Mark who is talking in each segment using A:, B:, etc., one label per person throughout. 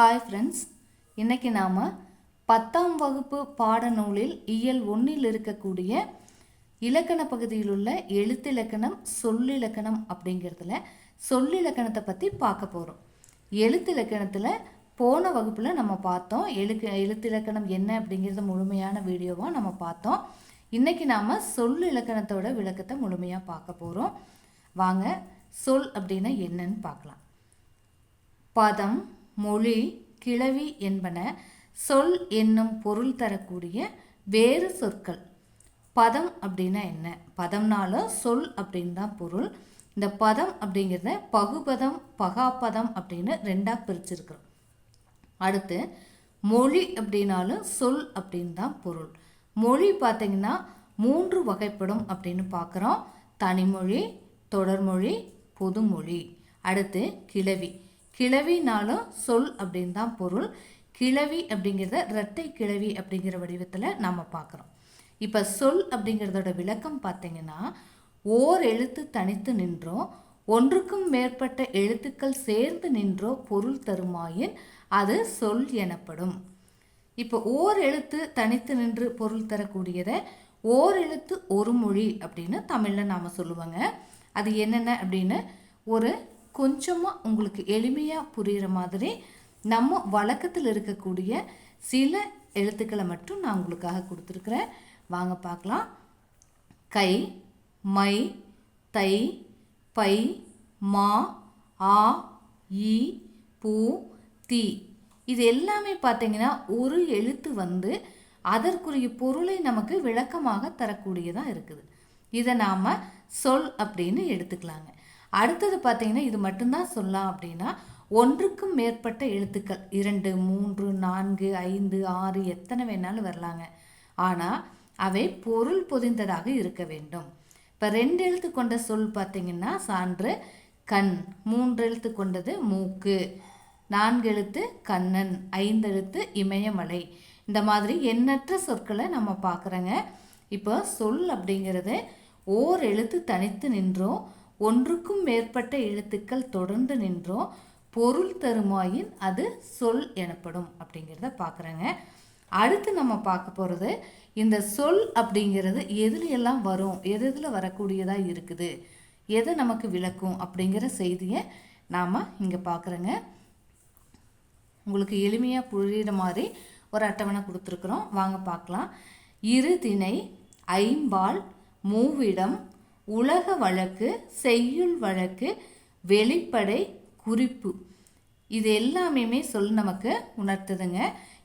A: Hi friends இன்றைக்கி நாம் பத்தாம் வகுப்பு பாடநூலில் இயல் ஒன்றில் இருக்கக்கூடிய இலக்கண பகுதியில் உள்ள எழுத்திலக்கணம் சொல்லிலக்கணம் அப்படிங்கிறதுல சொல்லிலக்கணத்தை பற்றி பார்க்க போகிறோம் எழுத்திலக்கணத்தில் போன வகுப்பில் நம்ம பார்த்தோம் எழுக்க எழுத்திலக்கணம் என்ன அப்படிங்கிறது முழுமையான வீடியோவாக நம்ம பார்த்தோம். இன்றைக்கி நாம் சொல் இலக்கணத்தோட விளக்கத்தை முழுமையாக பார்க்க போகிறோம் வாங்க சொல் அப்படின்னா என்னன்னு பார்க்கலாம். பதம் மொழி கிளவி என்பன சொல் என்னும் பொருள் தரக்கூடிய வேறு சொற்கள். பதம் அப்படின்னா என்ன? பதம்னாலும் சொல் அப்படின்னு தான் பொருள். இந்த பதம் அப்படிங்கிறத பகுபதம் பகாபதம் அப்படின்னு ரெண்டாக பிரிச்சிருக்கிறோம். அடுத்து மொழி அப்படின்னாலும் சொல் அப்படின்னு தான் பொருள். மொழி பார்த்திங்கன்னா மூன்று வகைப்படும் அப்படின்னு பார்க்குறோம். தனிமொழி தொடர்மொழி பொதுமொழி. அடுத்து கிளவி கிளவினாலும் சொல் அப்படின்னு தான் பொருள். கிளவி அப்படிங்கிறத இரட்டை கிளவி அப்படிங்கிற வடிவத்தில் நம்ம பார்க்குறோம். இப்போ சொல் அப்படிங்கிறதோட விளக்கம் பார்த்தீங்கன்னா ஓர் எழுத்து தனித்து நின்றோ ஒன்றுக்கும் மேற்பட்ட எழுத்துக்கள் சேர்ந்து நின்றோ பொருள் தருமாயின் அது சொல் எனப்படும். இப்போ ஓர் எழுத்து தனித்து நின்று பொருள் தரக்கூடியதை ஓர் எழுத்து ஒரு மொழி அப்படின்னு தமிழில் நாம் சொல்லுவாங்க. அது என்னென்ன அப்படின்னு ஒரு கொஞ்சமாக உங்களுக்கு எளிமையாக புரிகிற மாதிரி நம்ம வழக்கத்தில் இருக்கக்கூடிய சில எழுத்துக்களை மட்டும் நான் உங்களுக்காக கொடுத்துருக்குறேன். வாங்க பார்க்கலாம். கை மை தை பை மா ஆ இ பூ தி. இது எல்லாமே பார்த்தீங்கன்னா ஒரு எழுத்து வந்து அதற்குரிய பொருளை நமக்கு விளக்கமாக தரக்கூடியதாக இருக்குது. இதை நாம் சொல் அப்படின்னு எடுத்துக்கலாங்க. அடுத்தது பார்த்தீங்கன்னா இது மட்டும்தான் சொல்லலாம் அப்படின்னா ஒன்றுக்கும் மேற்பட்ட எழுத்துக்கள். இரண்டு மூன்று நான்கு ஐந்து ஆறு எத்தனை வேணாலும் வரலாங்க. ஆனால் அவை பொருள் பொதிந்ததாக இருக்க வேண்டும். இப்போ ரெண்டு எழுத்து கொண்ட சொல் பார்த்தீங்கன்னா சான்று கண் மூன்று எழுத்து கொண்டது மூக்கு நான்கு எழுத்து கண்ணன் ஐந்து எழுத்து இமயமலை. இந்த மாதிரி எண்ணற்ற சொற்களை நம்ம பார்க்குறோங்க. இப்போ சொல் அப்படிங்கிறது ஓர் எழுத்து தனித்து நின்றோம் ஒன்றுக்கும் மேற்பட்ட எழுத்துக்கள் தொடர்ந்து நின்றோ பொருள் தருமாயின் அது சொல் எனப்படும் அப்படிங்கிறத பார்க்குறேங்க. அடுத்து நம்ம பார்க்க போகிறது இந்த சொல் அப்படிங்கிறது எதுல எல்லாம் வரும்? எது எதில் வரக்கூடியதாக இருக்குது? எதை நமக்கு விளக்கும்? அப்படிங்கிற செய்தியை நாம் இங்கே பார்க்குறோங்க. உங்களுக்கு எளிமையாக புரியிற மாதிரி ஒரு அட்டவணை கொடுத்துருக்குறோம். வாங்க பார்க்கலாம். இரு திணை ஐம்பால் மூவிடம் உலக வழக்கு செய்யுள் வழக்கு வெளிப்படை குறிப்பு. இது எல்லாமே சொல் நமக்கு உணர்த்துதுங்க.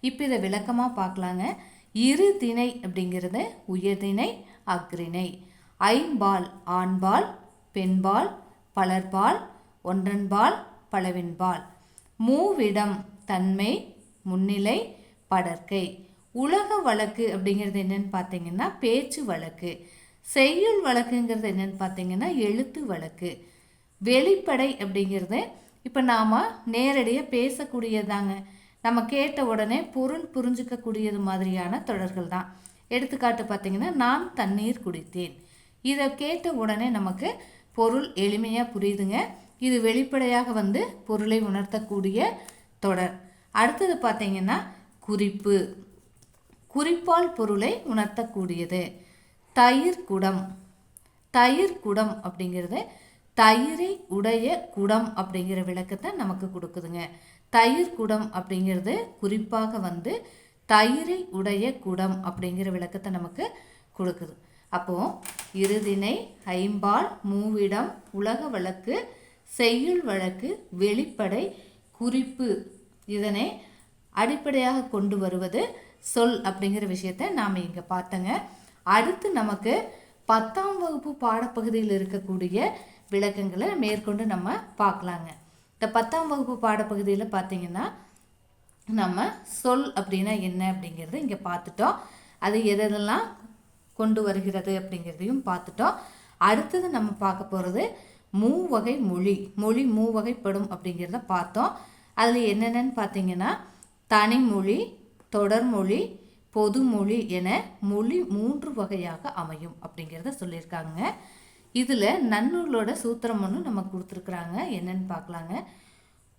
A: இப்போ இதை விளக்கமாக பார்க்கலாங்க. இரு திணை அப்படிங்கிறது உயர்திணை அக்ரிணை ஐம்பால் ஆண்பால் பெண்பால் பலர்பால் ஒன்றன்பால் பலவின்பால். மூவிடம் தன்மை முன்னிலை படற்கை. உலக வழக்கு அப்படிங்கிறது என்னன்னு பார்த்தீங்கன்னா பேச்சு வழக்கு. செய்யுள் வழக்குங்கிறது என்னன்னு பார்த்தீங்கன்னா எழுத்து வழக்கு. வெளிப்படை அப்படிங்கிறது இப்போ நாம் நேரடியாக பேசக்கூடியதாங்க நம்ம கேட்ட உடனே பொருள் புரிஞ்சுக்கக்கூடியது மாதிரியான தொடர்கள் தான். எடுத்துக்காட்டு பார்த்திங்கன்னா நான் தண்ணீர் குடித்தேன். இதை கேட்ட உடனே நமக்கு பொருள் எளிமையாக புரியுதுங்க. இது வெளிப்படையாக வந்து பொருளை உணர்த்தக்கூடிய தொடர். அடுத்தது பார்த்திங்கன்னா குறிப்பு. குறிப்பால் பொருளை உணர்த்தக்கூடியது. தயிர் குடம். தயிர் குடம் அப்படிங்கிறது தயிரை உடைய குடம் அப்படிங்கிற விளக்கத்தை நமக்கு கொடுக்குதுங்க. தயிர் குடம் அப்படிங்கிறது குறிப்பாக வந்து தயிரை உடைய குடம் அப்படிங்கிற விளக்கத்தை நமக்கு கொடுக்குது. அப்போது இருதினை ஐம்பால் மூவிடம் உலக வழக்கு செய்யுள் வழக்கு வெளிப்படை குறிப்பு இதனை அடிப்படையாக கொண்டு வருவது சொல் அப்படிங்கிற விஷயத்த நாம் இங்கே பார்த்தங்க. அடுத்து நமக்கு பத்தாம் வகுப்பு பாடப்பகுதியில் இருக்கக்கூடிய விளக்கங்களை மேற்கொண்டு நம்ம பார்க்கலாங்க. இந்த பத்தாம் வகுப்பு பாடப்பகுதியில் பார்த்தீங்கன்னா நம்ம சொல் அப்படின்னா என்ன அப்படிங்கிறது இங்கே பார்த்துட்டோம். அது எதெல்லாம் கொண்டு வருகிறது அப்படிங்கிறதையும் பார்த்துட்டோம். அடுத்தது நம்ம பார்க்க போகிறது மூவகை மொழி மொழி மூவகைப்படும் அப்படிங்கிறத பார்த்தோம். அதில் என்னென்னு பார்த்தீங்கன்னா தனிமொழி தொடர்மொழி பொதுமொழி என மொழி மூன்று வகையாக அமையும் அப்படிங்கிறத சொல்லியிருக்காங்க. இதில் நன்னூலோட சூத்திரம் ஒன்று நமக்கு கொடுத்துருக்குறாங்க. என்னன்னு பார்க்கலாங்க.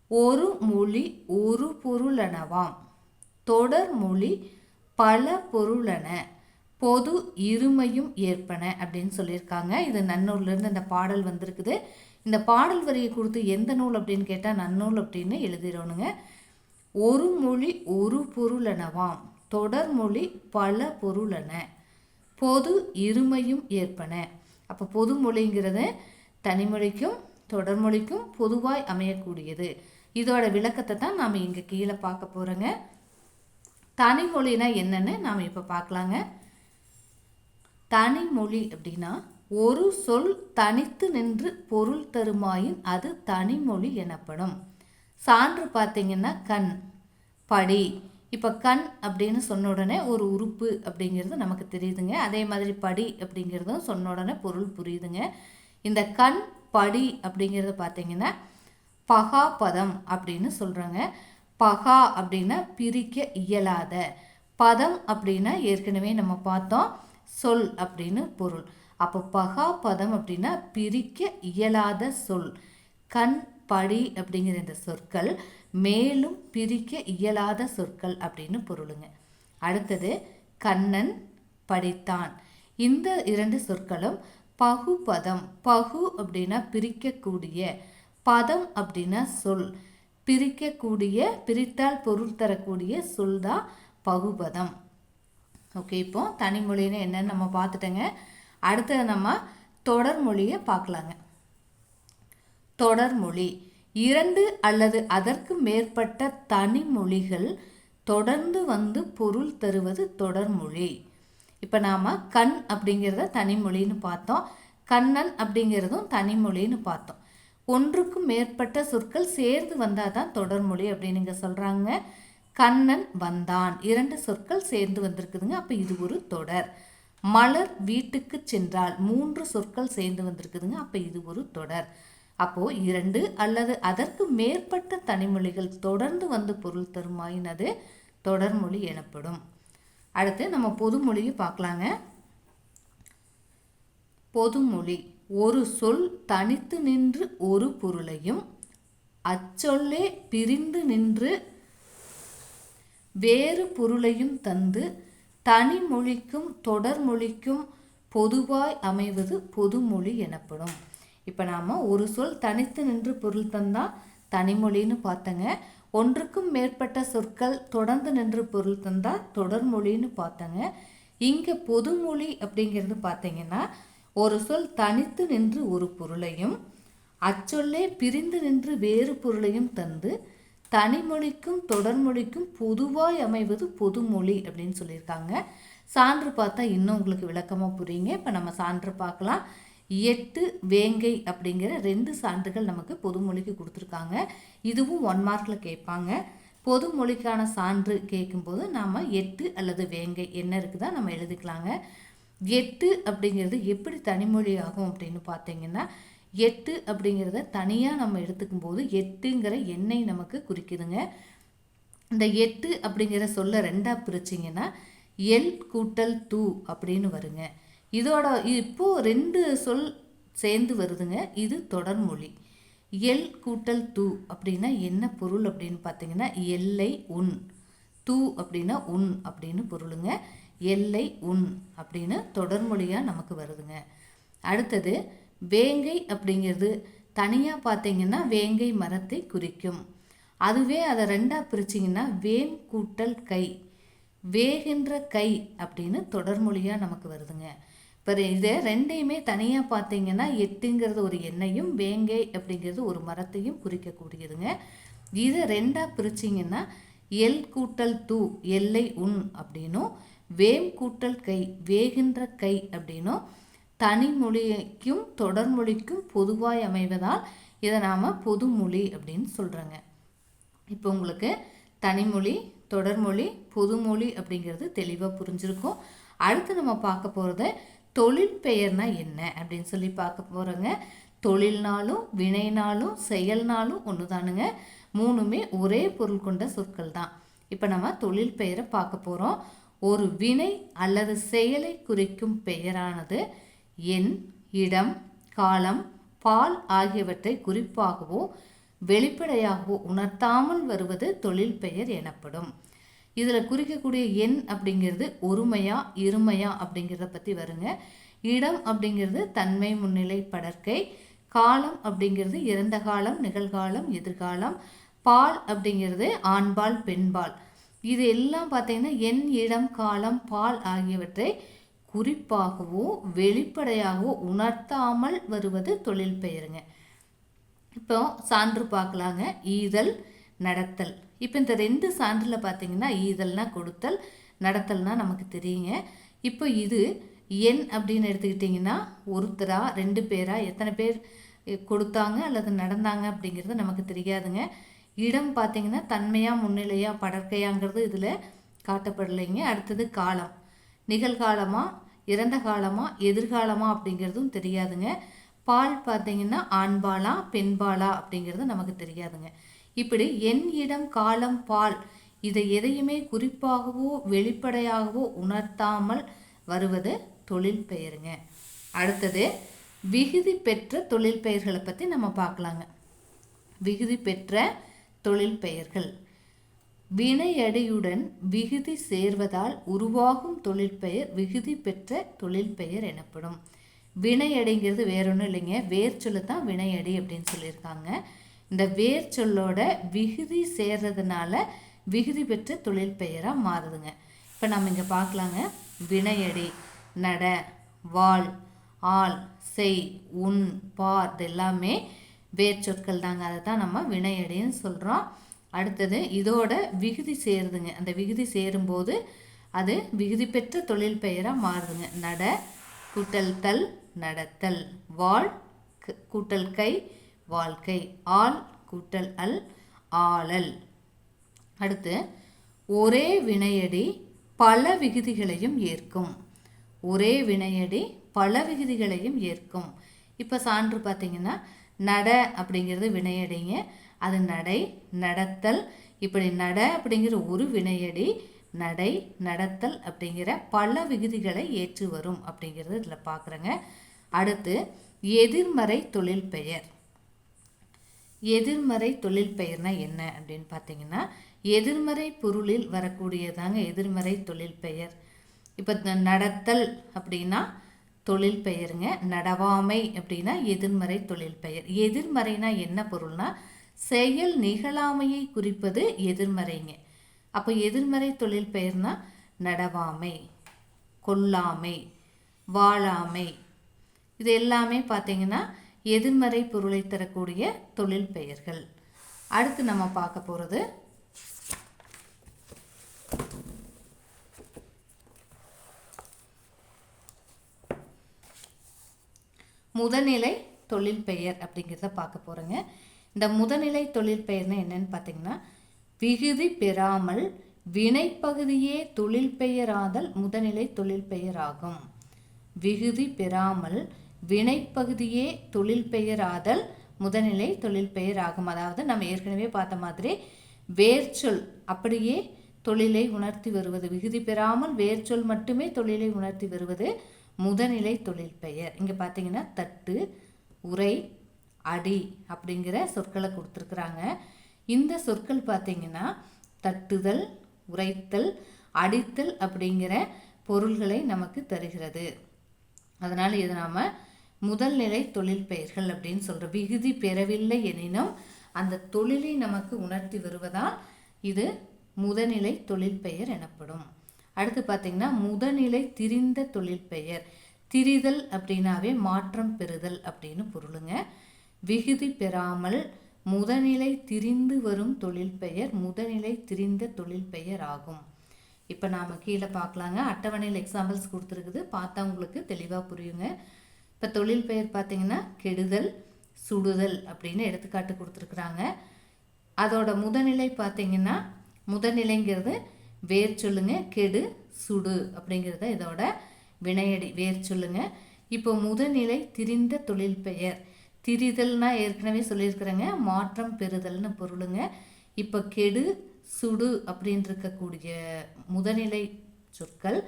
A: ஒரு மொழி ஒரு பொருளனவாம் தொடர் மொழி பல பொருளன பொது இருமையும் ஏற்பன அப்படின்னு சொல்லியிருக்காங்க. இது நன்னூல்லேருந்து இந்த பாடல் வந்திருக்குது. இந்த பாடல் வரியை கொடுத்து எந்த நூல் அப்படின்னு கேட்டால் நன்னூல் அப்படின்னு எழுதிடணுங்க. ஒரு மொழி ஒரு பொருளனவாம் தொடர்மொழி பல பொருளன. பொது இருமையும் ஏற்பன. அப்போ பொது மொழிங்கிறது தனிமொழிக்கும் தொடர்மொழிக்கும் பொதுவாய் அமையக்கூடியது. இதோட விளக்கத்தை தான் நாம் இங்கே கீழே பார்க்க போகிறோங்க தனிமொழினா என்னன்னு நாம் இப்போ பார்க்கலாங்க. தனிமொழி அப்படின்னா ஒரு சொல் தனித்து நின்று பொருள் தருமாயின் அது தனிமொழி எனப்படும். சான்று பார்த்தீங்கன்னா கண் படி இப்போ கண் அப்படின்னு சொன்ன உடனே ஒரு உறுப்பு அப்படிங்கிறது நமக்கு தெரியுதுங்க. அதே மாதிரி படி அப்படிங்கிறதும் சொன்ன உடனே பொருள் புரியுதுங்க. இந்த கண் படி அப்படிங்கிறது பார்த்தீங்கன்னா பகா பதம் அப்படின்னு சொல்கிறாங்க பகா அப்படின்னா பிரிக்க இயலாத. பதம் அப்படின்னா ஏற்கனவே நம்ம பார்த்தோம். சொல் அப்படின்னு பொருள். அப்போ பகா பதம் அப்படின்னா பிரிக்க இயலாத சொல். கண் படி அப்படிங்கிற இந்த சொற்கள் மேலும் பிரிக்க இயலாத சொற்கள் அப்படின்னு பொருளுங்க. அடுத்தது கண்ணன் படித்தான். இந்த இரண்டு சொற்களும் பகுபதம் பகு அப்படின்னா பிரிக்கக்கூடிய பதம் அப்படின்னா சொல். பிரிக்கக்கூடிய பிரித்தால் பொருள் தரக்கூடிய சொல் தான் பகுபதம். ஓகே இப்போ தனிமொழின்னு என்னன்னு நம்ம பார்த்துட்டோங்க. அடுத்தது நம்ம தொடர்மொழியை பார்க்கலாங்க. தொடர்மொழி இரண்டு அல்லது அதற்கு மேற்பட்ட தனிமொழிகள் தொடர்ந்து வந்து பொருள் தருவது தொடர்மொழி இப்போ நாம் கண் அப்படிங்கிறத தனிமொழின்னு பார்த்தோம். கண்ணன் அப்படிங்கிறதும் தனிமொழின்னு பார்த்தோம். ஒன்றுக்கும் மேற்பட்ட சொற்கள் சேர்ந்து வந்தால் தான் தொடர்மொழி அப்படின்னு இங்கே சொல்கிறாங்க கண்ணன் வந்தான். இரண்டு சொற்கள் சேர்ந்து வந்திருக்குதுங்க. அப்போ இது ஒரு தொடர். மலர் வீட்டுக்கு சென்றால் மூன்று சொற்கள் சேர்ந்து வந்திருக்குதுங்க. அப்போ இது ஒரு தொடர். அப்போது இரண்டு அல்லது அதற்கு மேற்பட்ட தனிமொழிகள் தொடர்ந்து வந்து பொருள் தருமாயின் அது தொடர்மொழி எனப்படும். அடுத்து நம்ம பொதுமொழியை பார்க்கலாங்க. பொதுமொழி ஒரு சொல் தனித்து நின்று ஒரு பொருளையும் அச்சொல்லே பிரிந்து நின்று வேறு பொருளையும் தந்து தனி மொழிக்கும் தொடர் மொழிக்கும் பொதுவாய் அமைவது பொதுமொழி எனப்படும். இப்போ நாம் ஒரு சொல் தனித்து நின்று பொருள் தந்தால் தனிமொழின்னு பார்த்தங்க. ஒன்றுக்கும் மேற்பட்ட சொற்கள் தொடர்ந்து நின்று பொருள் தந்தால் தொடர்மொழின்னு பார்த்தங்க. இங்கே பொதுமொழி அப்படிங்கிறது பார்த்தீங்கன்னா ஒரு சொல் தனித்து நின்று ஒரு பொருளையும் அச்சொல்லே பிரிந்து நின்று வேறு பொருளையும் தந்து தனிமொழிக்கும் தொடர்மொழிக்கும் பொதுவாய் அமைவது பொதுமொழி அப்படின்னு சொல்லியிருக்காங்க. சான்று பார்த்தா இன்னும் உங்களுக்கு விளக்கமாக புரியுங்க. இப்போ நம்ம சான்று பார்க்கலாம். எட்டு வேங்கை அப்படிங்கிற ரெண்டு சான்றுகள் நமக்கு பொதுமொழிக்கு கொடுத்துருக்காங்க. இதுவும் ஒன் மார்க்கில் கேட்பாங்க. பொதுமொழிக்கான சான்று கேட்கும்போது நாம் எட்டு அல்லது வேங்கை என்ன இருக்குதா நம்ம எழுதிக்கலாங்க. எட்டு அப்படிங்கிறது எப்படி தனிமொழி ஆகும் அப்படின்னு பார்த்தீங்கன்னா எட்டு அப்படிங்கிறத தனியாக நம்ம எடுத்துக்கும் போது எட்டுங்கிற எண்ணெய் நமக்கு குறிக்குதுங்க. இந்த எட்டு அப்படிங்கிற சொல்ல ரெண்டாக பிரிச்சிங்கன்னா எல் கூட்டல் டூ அப்படின்னு வருங்க. இதோட இப்போது ரெண்டு சொல் சேர்ந்து வருதுங்க. இது தொடர்மொழி எல் கூட்டல் தூ அப்படின்னா என்ன பொருள் அப்படின்னு பார்த்தீங்கன்னா எல்லை உன். தூ அப்படின்னா உன் அப்படின்னு பொருளுங்க. எல்லை உன் அப்படின்னு தொடர்மொழியாக நமக்கு வருதுங்க. அடுத்தது வேங்கை அப்படிங்கிறது தனியாக பார்த்தீங்கன்னா வேங்கை மரத்தை குறிக்கும். அதுவே அதை ரெண்டாக பிரிச்சிங்கன்னா வேன் கூட்டல் கை. வேகின்ற கை அப்படின்னு தொடர்மொழியாக நமக்கு வருதுங்க. இப்போ இதை ரெண்டையுமே தனியாக பார்த்தீங்கன்னா எட்டுங்கிறது ஒரு எண்ணெயும் வேங்கை அப்படிங்கிறது ஒரு மரத்தையும் குறிக்கக்கூடியதுங்க. இதை ரெண்டாக பிரிச்சிங்கன்னா எல் கூட்டல் தூ எல்லை உன் அப்படின்னும் வேம் கூட்டல் கை வேகின்ற கை அப்படின்னும் தனிமொழிக்கும் தொடர்மொழிக்கும் பொதுவாய் அமைவதால் இதை நாம் பொதுமொழி அப்படின்னு சொல்கிறோங்க இப்போ உங்களுக்கு தனிமொழி தொடர்மொழி பொதுமொழி அப்படிங்கிறது தெளிவாக புரிஞ்சிருக்கும். அடுத்து நம்ம பார்க்க போகிறது தொழில் பெயர்னா என்ன அப்படின்னு சொல்லி பார்க்க போகிறோங்க தொழில்னாலும் வினைனாலும் செயல்னாலும் ஒன்று தானுங்க மூணுமே ஒரே பொருள் கொண்ட சொற்கள் தான் இப்போ நம்ம தொழில் பெயரை பார்க்க போகிறோம் ஒரு வினை அல்லது செயலை குறிக்கும் பெயரானது எண் இடம் காலம் பால் ஆகியவற்றை குறிப்பாகவோ வெளிப்படையாகவோ உணர்த்தாமல் வருவது தொழில் பெயர் எனப்படும். இதில் குறிக்கக்கூடிய எண் அப்படிங்கிறது ஒருமையா இருமையா அப்படிங்கிறத பற்றி வருங்க. இடம் அப்படிங்கிறது தன்மை முன்னிலை படற்கை. காலம் அப்படிங்கிறது இறந்த காலம் நிகழ்காலம் எதிர்காலம். பால் அப்படிங்கிறது ஆண்பால் பெண்பால். இது எல்லாம் பார்த்தீங்கன்னா எண் இடம் காலம் பால் ஆகியவற்றை குறிப்பாகவோ வெளிப்படையாகவோ உணர்த்தாமல் வருவது தொழில் பெயருங்க. இப்போ சான்று பார்க்கலாங்க. ஈதல் நடத்தல். இப்போ இந்த ரெண்டு சான்றில் பார்த்தீங்கன்னா ஈதல்னா கொடுத்தல் நடத்தல்னா நமக்கு தெரியுங்க. இப்போ இது எண் அப்படின்னு எடுத்துக்கிட்டிங்கன்னா ஒருத்தரா ரெண்டு பேரா எத்தனை பேர் கொடுத்தாங்க அல்லது நடந்தாங்க அப்படிங்கிறது நமக்கு தெரியாதுங்க. இடம் பார்த்தீங்கன்னா தன்மையாக முன்னிலையாக படற்கையாங்கிறது இதில் காட்டப்படலைங்க. அடுத்தது காலம். நிகழ்காலமாக இறந்த காலமாக எதிர்காலமாக அப்படிங்கிறதும் தெரியாதுங்க. பால் பார்த்திங்கன்னா ஆண்பாலா பெண்பாலா அப்படிங்கிறது நமக்கு தெரியாதுங்க. இப்படி என் இடம் காலம் பால். இதை எதையுமே குறிப்பாகவோ வெளிப்படையாகவோ உணர்த்தாமல் வருவது தொழில் பெயருங்க. அடுத்தது விகுதி பெற்ற தொழில் பெயர்களை பற்றி நம்ம பார்க்கலாங்க. விகுதி பெற்ற தொழில் பெயர்கள். வினையடியுடன் விகுதி சேர்வதால் உருவாகும் தொழிற்பெயர் விகுதி பெற்ற தொழிற்பெயர் எனப்படும். வினையடிங்கிறது வேற ஒன்றும் இல்லைங்க. வேர் சொல்லு தான் வினையடி அப்படின்னு சொல்லியிருக்காங்க. இந்த வேர் சொல்லோட விகுதி சேர்றதுனால விகுதி பெற்ற தொழில் பெயராக மாறுதுங்க. இப்போ நம்ம இங்கே பார்க்கலாங்க வினையடி நட வாழ் ஆள் செய் உன் பார் இது எல்லாமே வேர் சொற்கள் தாங்க. அதை தான் நம்ம வினையடின்னு சொல்கிறோம் அடுத்தது இதோட விகுதி சேருதுங்க அந்த விகுதி சேரும்போது அது விகுதி பெற்ற தொழில் பெயராக மாறுதுங்க. நட கூட்டல் தல் நடத்தல். வாழ் கூட்டல் கை வாழ்க்கை. ஆள் கூட்டல் அல் ஆளல். அடுத்து ஒரே வினையடி பல விகுதிகளையும் ஏற்கும். ஒரே வினையடி பல விகுதிகளையும் ஏற்கும். இப்போ சான்று பார்த்தீங்கன்னா நட அப்படிங்கிறது வினையடிங்க. அது நடை நடத்தல். இப்படி நட அப்படிங்கிற ஒரு வினையடி நடை நடத்தல் அப்படிங்கிற பல விகுதிகளை ஏற்று வரும் அப்படிங்கிறது இதில் பார்க்குறேங்க அடுத்து எதிர்மறை தொழில் பெயர். எதிர்மறை தொழில் பெயர்னா என்ன அப்படின்னு பார்த்தீங்கன்னா எதிர்மறை பொருளில் வரக்கூடியதாங்க எதிர்மறை தொழில் பெயர். இப்போ நடத்தல் அப்படின்னா தொழில் பெயருங்க. நடவாமை அப்படின்னா எதிர்மறை தொழில் பெயர். எதிர்மறைனா என்ன பொருள்னா செயல் நிகழாமையை குறிப்பது எதிர்மறைங்க. அப்போ எதிர்மறை தொழில் பெயர்னா நடவாமை கொல்லாமை வாழாமை. இது எல்லாமே பார்த்தீங்கன்னா எதிர்மறை பொருளை தரக்கூடிய தொழில் பெயர்கள். அடுத்து நம்ம பார்க்க போகிறது முதநிலை தொழில் பெயர் அப்படிங்கிறத பார்க்க போகிறோங்க இந்த முதநிலை தொழில் பெயர்னா என்னன்னு பார்த்தீங்கன்னா விகுதி பெறாமல் வினைப்பகுதியே தொழில் பெயராதல் முதநிலை தொழில் பெயராகும். விகுதி பெறாமல் வினைப்பகுதியே தொழில் பெயராதல் முதநிலை தொழில் பெயர் ஆகும் அதாவது நம்ம ஏற்கனவே பார்த்த மாதிரி வேர்ச்சொல் அப்படியே தொழிலை உணர்த்தி வருவது விகுதி பெறாமல் வேர்ச்சொல் மட்டுமே தொழிலை உணர்த்தி வருவது முதநிலை தொழில் பெயர். இங்கே பார்த்தீங்கன்னா தட்டு உரை அடி அப்படிங்கிற சொற்களை கொடுத்துருக்குறாங்க. இந்த சொற்கள் பார்த்தீங்கன்னா தட்டுதல் உரைத்தல் அடித்தல் அப்படிங்கிற பொருள்களை நமக்கு தருகிறது. அதனால் இது நாம் முதல் நிலை தொழில் பெயர்கள் அப்படின்னு சொல்கிற விகுதி பெறவில்லை எனினும் அந்த தொழிலை நமக்கு உணர்த்தி வருவதால் இது முதநிலை தொழில் பெயர் எனப்படும். அடுத்து பார்த்திங்கன்னா முதநிலை திரிந்த தொழில் பெயர். திரிதல் அப்படின்னாவே மாற்றம் பெறுதல் அப்படின்னு பொருளுங்க. விகுதி பெறாமல் முதநிலை திரிந்து வரும் தொழில் பெயர் முதநிலை திரிந்த தொழில் பெயர் ஆகும். இப்போ நாம் கீழே பார்க்கலாங்க. அட்டவணையில் எக்ஸாம்பிள்ஸ் கொடுத்துருக்குது. பார்த்தா உங்களுக்கு தெளிவாக புரியுங்க. இப்போ தொழில் பெயர் பார்த்திங்கன்னா கெடுதல் சுடுதல் அப்படின்னு எடுத்துக்காட்டு கொடுத்துருக்குறாங்க. அதோட முதநிலை பார்த்திங்கன்னா முதநிலைங்கிறது வேர் சொல்லுங்க கெடு சுடு அப்படிங்கிறத இதோட வினையடி வேர் சொல்லுங்க. இப்போ முதநிலை திரிந்த தொழில் பெயர். திரிதல்னா ஏற்கனவே சொல்லியிருக்கிறேங்க மாற்றம் பெறுதல்னு பொருளுங்க. இப்போ கெடு சுடு அப்படின்னு இருக்கக்கூடிய முதநிலை சொற்கள்.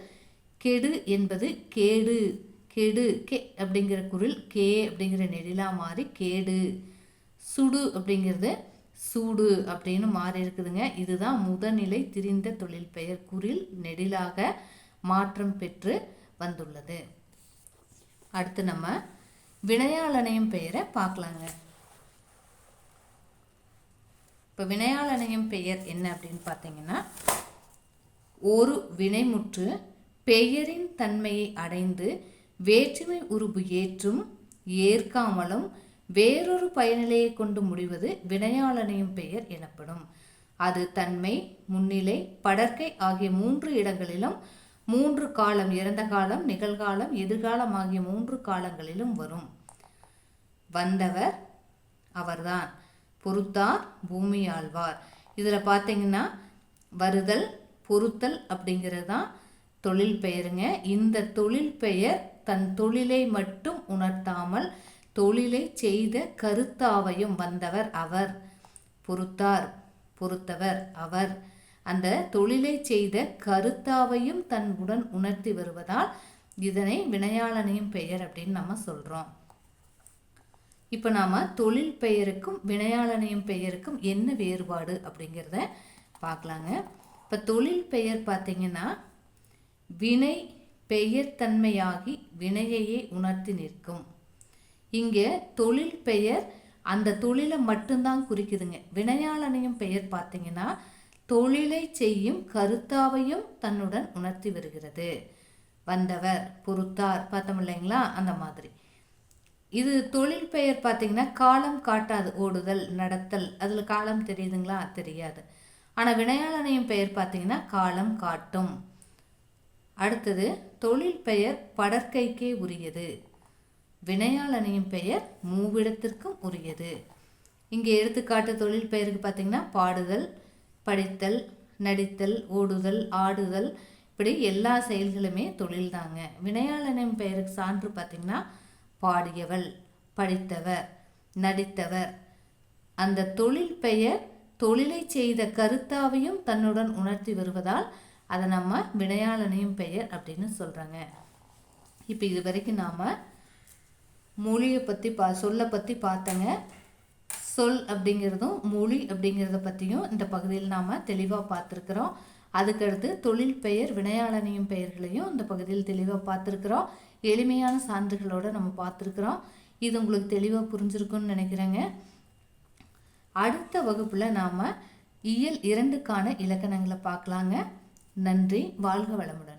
A: கெடு என்பது கேடு கெடு கே அப்படிங்கிற குரல் கே அப்படிங்கிற நெடிலாக மாறி கேடு சுடு அப்படிங்கிறது சூடு அப்படின்னு மாறி இருக்குதுங்க. இதுதான் முதநிலை திரிந்த தொழில் பெயர் குறில் நெடிலாக மாற்றம் பெற்று வந்துள்ளது. அடுத்து நம்ம வினையாளனையும் பெயரை பார்க்கலாங்க. இப்போ வினையாளனையும் பெயர் என்ன அப்படின்னு பார்த்தீங்கன்னா ஒரு வினைமுற்று பெயரின் தன்மையை அடைந்து வேற்றுமை உருபு ஏற்றும் ஏற்காமலும் வேறொரு பயனிலையை கொண்டு முடிவது வினையாளனையும் பெயர் எனப்படும். அது தன்மை முன்னிலை படற்கை ஆகிய மூன்று இடங்களிலும் மூன்று காலம் இறந்த காலம் நிகழ்காலம் எதிர்காலம் ஆகிய மூன்று காலங்களிலும் வரும். வந்தவர் அவர்தான். பொறுத்தார் பூமி ஆழ்வார். இதில் பார்த்தீங்கன்னா வருதல் பொறுத்தல் அப்படிங்கிறது தான் தொழில் பெயருங்க. இந்த தொழில் பெயர் தன் தொழிலை மட்டும் உணர்த்தாமல் தொழிலை செய்த கருத்தாவையும் வந்தவர் அவர். பொறுத்தார் பொறுத்தவர் அவர். அந்த தொழிலை செய்த கருத்தாவையும் தன்னுடன் உணர்த்தி வருவதால் இதனை வினையாளனையும் பெயர் அப்படின்னு நம்ம சொல்கிறோம் இப்போ நாம் தொழில் பெயருக்கும் வினையாளனையும் பெயருக்கும் என்ன வேறுபாடு அப்படிங்கிறத பார்க்கலாங்க. இப்போ தொழில் பெயர் பார்த்தீங்கன்னா வினை பெயர் தன்மையாகி வினையையே உணர்த்தி நிற்கும். இங்கே தொழில் பெயர் அந்த தொழிலை மட்டும்தான் குறிக்குதுங்க. வினையாளனையும் பெயர் பார்த்தீங்கன்னா தொழிலை செய்யும் கருத்தாவையும் தன்னுடன் உணர்த்தி வருகிறது. வந்தவர் பொறுத்தார் பார்த்தோம் இல்லைங்களா? அந்த மாதிரி. இது தொழில் பெயர் பார்த்தீங்கன்னா காலம் காட்டாது ஓடுதல் நடத்தல். அதில் காலம் தெரியுதுங்களா? தெரியாது. ஆனால் வினையாளனையும் பெயர் பார்த்தீங்கன்னா காலம் காட்டும். அடுத்தது தொழில் பெயர் படற்கைக்கே உரியது. வினையாளனையும் பெயர் மூவிடத்திற்கும் உரியது. இங்கே எடுத்துக்காட்டு தொழில் பெயருக்கு பார்த்திங்கன்னா பாடுதல் படித்தல் நடித்தல் ஓடுதல் ஆடுதல் இப்படி எல்லா செயல்களுமே தொழில் தாங்க வினையாளனின் பெயருக்கு சான்று பார்த்திங்கன்னா பாடியவள் படித்தவர் நடித்தவர். அந்த தொழில் பெயர் தொழிலை செய்த கருத்தாவையும் தன்னுடன் உணர்த்தி வருவதால் அதை நம்ம வினையாளனையும் பெயர் அப்படின்னு சொல்கிறாங்க இப்போ இது வரைக்கும் நாம் மொழியை பற்றி பா சொல்லை பற்றி பார்த்தங்க. சொல் அப்படிங்கிறதும் மொழி அப்படிங்கிறத பற்றியும் இந்த பகுதியில் நாம் தெளிவாக பார்த்துருக்குறோம். அதுக்கடுத்து தொழில் பெயர் வினையாளனையும் பெயர்களையும் இந்த பகுதியில் தெளிவாக பார்த்துருக்குறோம். எளிமையான சான்றுகளோடு நம்ம பார்த்துருக்குறோம். இது உங்களுக்கு தெளிவாக புரிஞ்சிருக்குன்னு நினைக்கிறேங்க. அடுத்த வகுப்பில் நாம் இயல் இரண்டுக்கான இலக்கணங்களை பார்க்கலாங்க. நன்றி வாழ்க வளமுடன்.